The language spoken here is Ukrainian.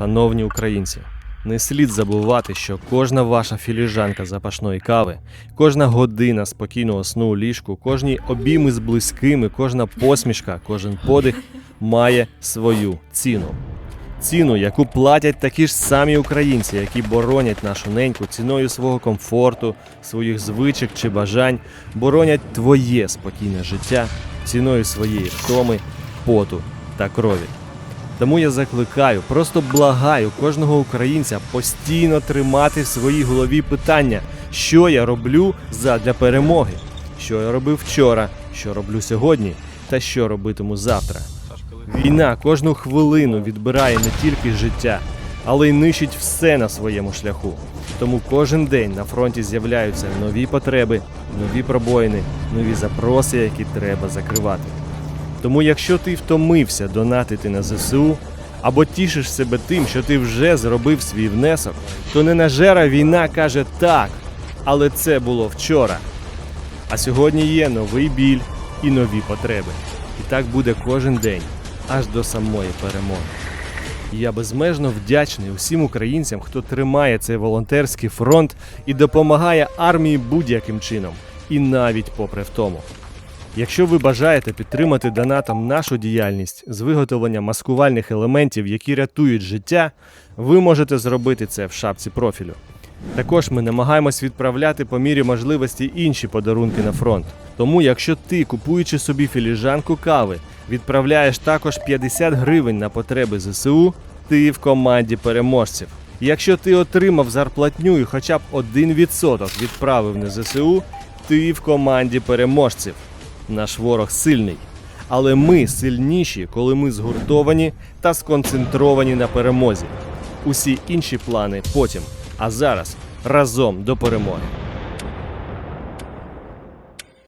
Шановні українці, не слід забувати, що кожна ваша філіжанка запашної кави, кожна година спокійного сну у ліжку, кожні обійми з близькими, кожна посмішка, кожен подих має свою ціну. Ціну, яку платять такі ж самі українці, які боронять нашу неньку ціною свого комфорту, своїх звичок чи бажань, боронять твоє спокійне життя ціною своєї втоми, поту та крові. Тому я закликаю, просто благаю кожного українця постійно тримати в своїй голові питання, що я роблю задля перемоги, що я робив вчора, що роблю сьогодні та що робитиму завтра. Війна кожну хвилину відбирає не тільки життя, але й нищить все на своєму шляху. Тому кожен день на фронті з'являються нові потреби, нові пробоїни, нові запроси, які треба закривати. Тому, якщо ти втомився донатити на ЗСУ або тішиш себе тим, що ти вже зробив свій внесок, то ненажера війна каже так, але це було вчора. А сьогодні є новий біль і нові потреби. І так буде кожен день, аж до самої перемоги. Я безмежно вдячний усім українцям, хто тримає цей волонтерський фронт і допомагає армії будь-яким чином, і навіть попри втому. Якщо ви бажаєте підтримати донатом нашу діяльність з виготовлення маскувальних елементів, які рятують життя, ви можете зробити це в шапці профілю. Також ми намагаємось відправляти по мірі можливості інші подарунки на фронт. Тому, якщо ти, купуючи собі філіжанку кави, відправляєш також 50 гривень на потреби ЗСУ, ти в команді переможців. Якщо ти отримав зарплатню і хоча б 1% відправив на ЗСУ, ти в команді переможців. Наш ворог сильний. Але ми сильніші, коли ми згуртовані та сконцентровані на перемозі. Усі інші плани потім. А зараз разом до перемоги.